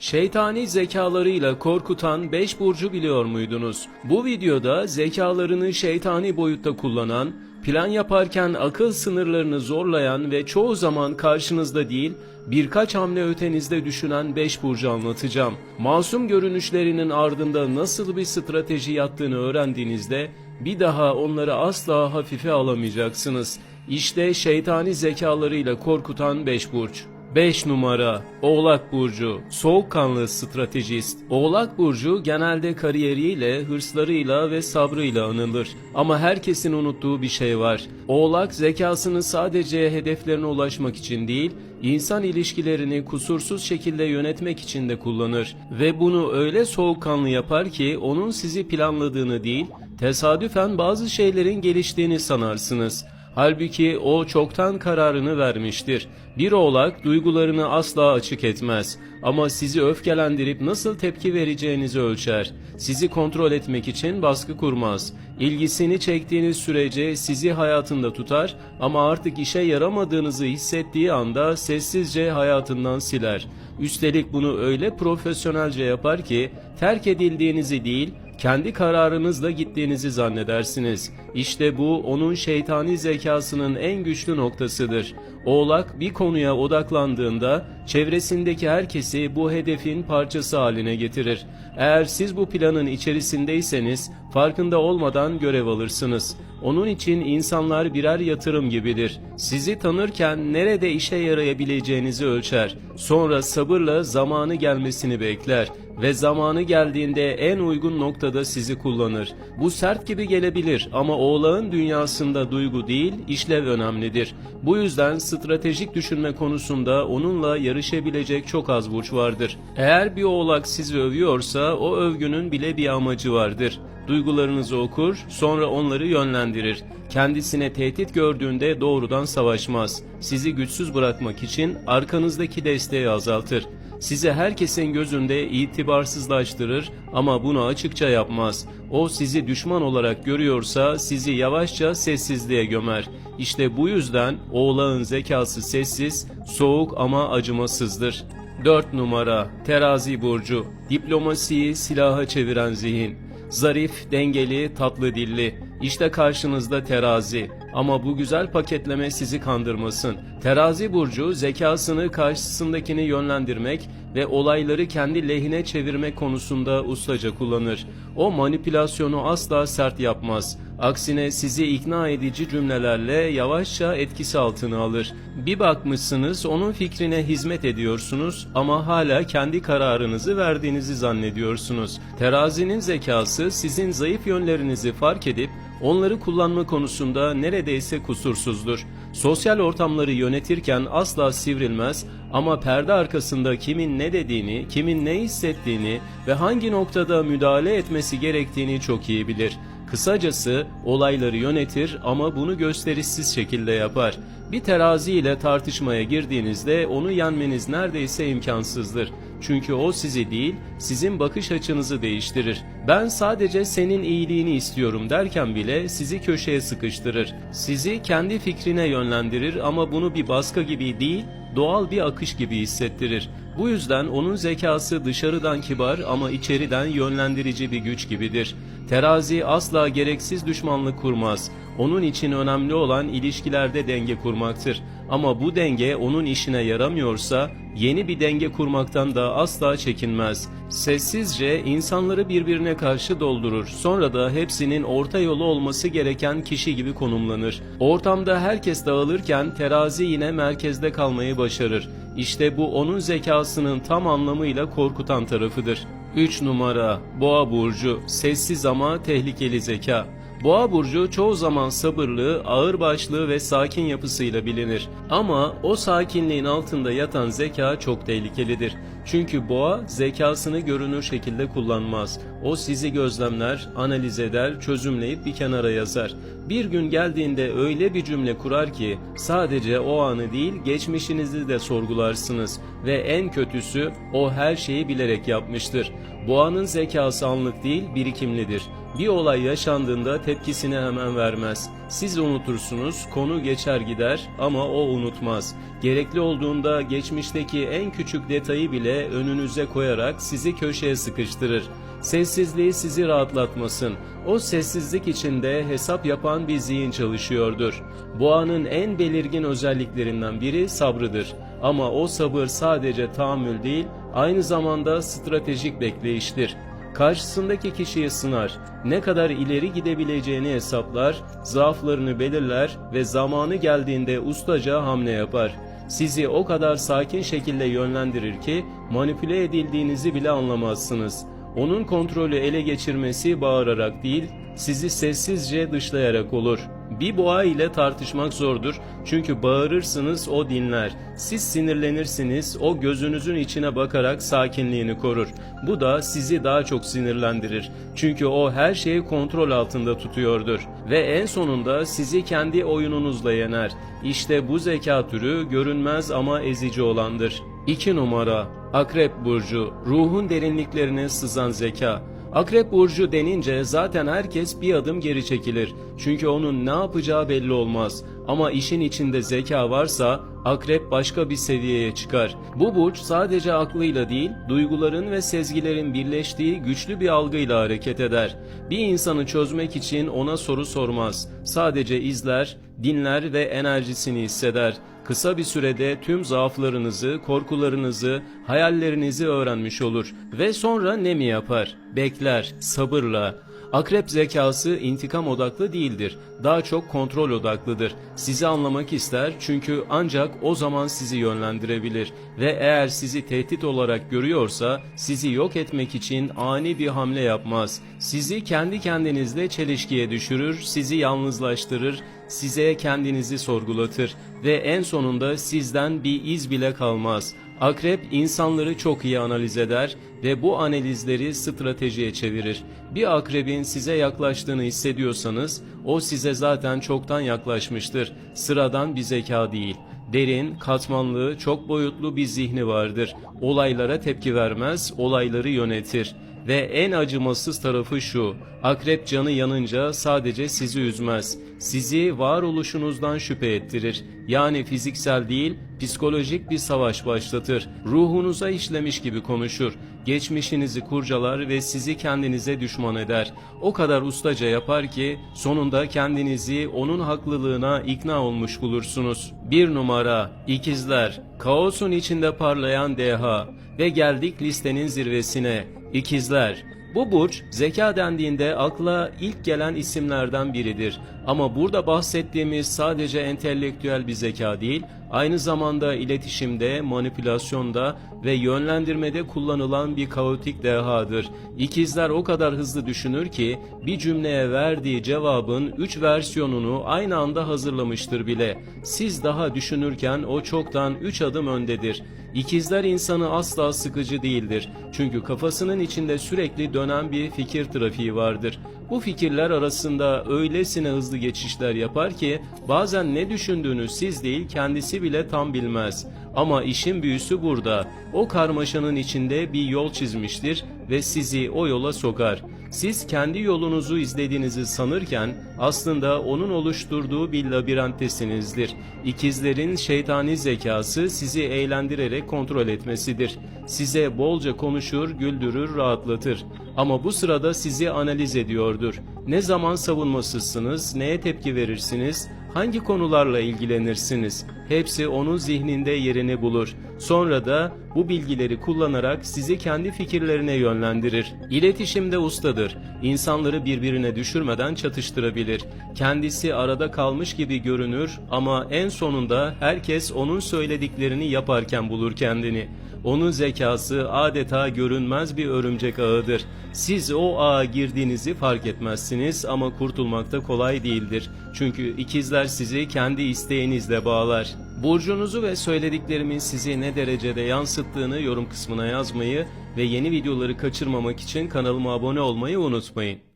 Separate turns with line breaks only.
Şeytani zekalarıyla korkutan 5 burcu biliyor muydunuz? Bu videoda zekalarını şeytani boyutta kullanan, plan yaparken akıl sınırlarını zorlayan ve çoğu zaman karşınızda değil, birkaç hamle ötenizde düşünen 5 burcu anlatacağım. Masum görünüşlerinin ardında nasıl bir strateji yattığını öğrendiğinizde bir daha onları asla hafife alamayacaksınız. İşte şeytani zekalarıyla korkutan 5 burç. 5 numara Oğlak Burcu Soğukkanlı stratejist Oğlak Burcu genelde kariyeriyle, hırslarıyla ve sabrıyla anılır. Ama herkesin unuttuğu bir şey var. Oğlak zekasını sadece hedeflerine ulaşmak için değil, insan ilişkilerini kusursuz şekilde yönetmek için de kullanır. Ve bunu öyle soğukkanlı yapar ki onun sizi planladığını değil, tesadüfen bazı şeylerin geliştiğini sanarsınız. Halbuki o çoktan kararını vermiştir. Bir oğlak duygularını asla açık etmez ama sizi öfkelendirip nasıl tepki vereceğinizi ölçer. Sizi kontrol etmek için baskı kurmaz. İlgisini çektiğiniz sürece sizi hayatında tutar ama artık işe yaramadığınızı hissettiği anda sessizce hayatından siler. Üstelik bunu öyle profesyonelce yapar ki terk edildiğinizi değil, kendi kararınızla gittiğinizi zannedersiniz. İşte bu onun şeytani zekasının en güçlü noktasıdır. Oğlak bir konuya odaklandığında çevresindeki herkesi bu hedefin parçası haline getirir. Eğer siz bu planın içerisindeyseniz farkında olmadan görev alırsınız. Onun için insanlar birer yatırım gibidir. Sizi tanırken nerede işe yarayabileceğinizi ölçer. Sonra sabırla zamanı gelmesini bekler ve zamanı geldiğinde en uygun noktada sizi kullanır. Bu sert gibi gelebilir ama oğlağın dünyasında duygu değil, işlev önemlidir. Bu yüzden stratejik düşünme konusunda onunla yarışabilecek çok az burç vardır. Eğer bir oğlak sizi övüyorsa o övgünün bile bir amacı vardır. Duygularınızı okur, sonra onları yönlendirir. Kendisine tehdit gördüğünde doğrudan savaşmaz. Sizi güçsüz bırakmak için arkanızdaki desteği azaltır. Sizi herkesin gözünde itibarsızlaştırır ama bunu açıkça yapmaz. O sizi düşman olarak görüyorsa sizi yavaşça sessizliğe gömer. İşte bu yüzden oğlağın zekası sessiz, soğuk ama acımasızdır. 4 numara Terazi burcu Diplomasiyi silaha çeviren zihin Zarif, dengeli, tatlı dilli. İşte karşınızda terazi. Ama bu güzel paketleme sizi kandırmasın. Terazi burcu zekasını karşısındakini yönlendirmek ve olayları kendi lehine çevirmek konusunda ustaca kullanır. O manipülasyonu asla sert yapmaz. Aksine sizi ikna edici cümlelerle yavaşça etkisi altına alır. Bir bakmışsınız onun fikrine hizmet ediyorsunuz ama hala kendi kararınızı verdiğinizi zannediyorsunuz. Terazinin zekası sizin zayıf yönlerinizi fark edip onları kullanma konusunda neredeyse kusursuzdur. Sosyal ortamları yönetirken asla sivrilmez ama perde arkasında kimin ne dediğini, kimin ne hissettiğini ve hangi noktada müdahale etmesi gerektiğini çok iyi bilir. Kısacası olayları yönetir ama bunu gösterişsiz şekilde yapar. Bir terazi ile tartışmaya girdiğinizde onu yenmeniz neredeyse imkansızdır. Çünkü o sizi değil, sizin bakış açınızı değiştirir. Ben sadece senin iyiliğini istiyorum derken bile sizi köşeye sıkıştırır. Sizi kendi fikrine yönlendirir ama bunu bir baskı gibi değil, doğal bir akış gibi hissettirir. Bu yüzden onun zekası dışarıdan kibar ama içeriden yönlendirici bir güç gibidir. Terazi asla gereksiz düşmanlık kurmaz. Onun için önemli olan ilişkilerde denge kurmaktır. Ama bu denge onun işine yaramıyorsa yeni bir denge kurmaktan da asla çekinmez. Sessizce insanları birbirine karşı doldurur. Sonra da hepsinin orta yolu olması gereken kişi gibi konumlanır. Ortamda herkes dağılırken terazi yine merkezde kalmayı başarır. İşte bu onun zekasının tam anlamıyla korkutan tarafıdır. 3 numara Boğa burcu sessiz ama tehlikeli zeka. Boğa burcu çoğu zaman sabırlı, ağırbaşlı ve sakin yapısıyla bilinir. Ama o sakinliğin altında yatan zeka çok tehlikelidir. Çünkü boğa zekasını görünür şekilde kullanmaz. O sizi gözlemler, analiz eder, çözümleyip bir kenara yazar. Bir gün geldiğinde öyle bir cümle kurar ki sadece o anı değil geçmişinizi de sorgularsınız ve en kötüsü o her şeyi bilerek yapmıştır. Boğanın zekası anlık değil birikimlidir. Bir olay yaşandığında tepkisini hemen vermez. Siz unutursunuz, konu geçer gider ama o unutmaz. Gerekli olduğunda geçmişteki en küçük detayı bile önünüze koyarak sizi köşeye sıkıştırır. Sessizliği sizi rahatlatmasın. O sessizlik içinde hesap yapan bir zihin çalışıyordur. Boğanın en belirgin özelliklerinden biri sabrıdır. Ama o sabır sadece tahammül değil, aynı zamanda stratejik bekleyiştir. Karşısındaki kişiyi sınar, ne kadar ileri gidebileceğini hesaplar, zaaflarını belirler ve zamanı geldiğinde ustaca hamle yapar. Sizi o kadar sakin şekilde yönlendirir ki manipüle edildiğinizi bile anlamazsınız. Onun kontrolü ele geçirmesi bağırarak değil, sizi sessizce dışlayarak olur. Bir boğa ile tartışmak zordur çünkü bağırırsınız o dinler. Siz sinirlenirsiniz o gözünüzün içine bakarak sakinliğini korur. Bu da sizi daha çok sinirlendirir. Çünkü o her şeyi kontrol altında tutuyordur. Ve en sonunda sizi kendi oyununuzla yener. İşte bu zeka türü görünmez ama ezici olandır. 2 numara Akrep Burcu Ruhun derinliklerine sızan zeka Akrep burcu denince zaten herkes bir adım geri çekilir. Çünkü onun ne yapacağı belli olmaz. Ama işin içinde zeka varsa akrep başka bir seviyeye çıkar. Bu burç sadece aklıyla değil, duyguların ve sezgilerin birleştiği güçlü bir algıyla hareket eder. Bir insanı çözmek için ona soru sormaz. Sadece izler, dinler ve enerjisini hisseder. Kısa bir sürede tüm zaaflarınızı, korkularınızı, hayallerinizi öğrenmiş olur ve sonra ne mi yapar? Bekler, sabırla. Akrep zekası intikam odaklı değildir. Daha çok kontrol odaklıdır. Sizi anlamak ister çünkü ancak o zaman sizi yönlendirebilir ve eğer sizi tehdit olarak görüyorsa sizi yok etmek için ani bir hamle yapmaz. Sizi kendi kendinizle çelişkiye düşürür, sizi yalnızlaştırır, size kendinizi sorgulatır ve en sonunda sizden bir iz bile kalmaz. Akrep insanları çok iyi analiz eder ve bu analizleri stratejiye çevirir. Bir akrebin size yaklaştığını hissediyorsanız o size zaten çoktan yaklaşmıştır. Sıradan bir zeka değil. Derin, katmanlı, çok boyutlu bir zihni vardır. Olaylara tepki vermez, olayları yönetir. Ve en acımasız tarafı şu, akrep canı yanınca sadece sizi üzmez. Sizi varoluşunuzdan şüphe ettirir. Yani fiziksel değil, psikolojik bir savaş başlatır. Ruhunuza işlemiş gibi konuşur. Geçmişinizi kurcalar ve sizi kendinize düşman eder. O kadar ustaca yapar ki sonunda kendinizi onun haklılığına ikna olmuş bulursunuz. Bir numara, ikizler, kaosun içinde parlayan deha ve geldik listenin zirvesine. İkizler. Bu burç zeka dendiğinde akla ilk gelen isimlerden biridir. Ama burada bahsettiğimiz sadece entelektüel bir zeka değil, aynı zamanda iletişimde, manipülasyonda ve yönlendirmede kullanılan bir kaotik dehadır. İkizler o kadar hızlı düşünür ki bir cümleye verdiği cevabın 3 versiyonunu aynı anda hazırlamıştır bile. Siz daha düşünürken o çoktan 3 adım öndedir. İkizler insanı asla sıkıcı değildir. Çünkü kafasının içinde sürekli dönen bir fikir trafiği vardır. Bu fikirler arasında öylesine hızlı geçişler yapar ki bazen ne düşündüğünü siz değil kendisi bile tam bilmez. Ama işin büyüsü burada. O karmaşanın içinde bir yol çizmiştir ve sizi o yola sokar. Siz kendi yolunuzu izlediğinizi sanırken aslında onun oluşturduğu bir labirenttesinizdir. İkizlerin şeytani zekası sizi eğlendirerek kontrol etmesidir. Size bolca konuşur, güldürür, rahatlatır. Ama bu sırada sizi analiz ediyordur. Ne zaman savunmasızsınız, neye tepki verirsiniz, hangi konularla ilgilenirsiniz? Hepsi onun zihninde yerini bulur. Sonra da bu bilgileri kullanarak sizi kendi fikirlerine yönlendirir. İletişimde ustadır. İnsanları birbirine düşürmeden çatıştırabilir. Kendisi arada kalmış gibi görünür ama en sonunda herkes onun söylediklerini yaparken bulur kendini. Onun zekası adeta görünmez bir örümcek ağıdır. Siz o ağa girdiğinizi fark etmezsiniz ama kurtulmak da kolay değildir. Çünkü ikizler sizi kendi isteğinizle bağlar. Burcunuzu ve söylediklerimin sizi ne derecede yansıttığını yorum kısmına yazmayı ve yeni videoları kaçırmamak için kanalıma abone olmayı unutmayın.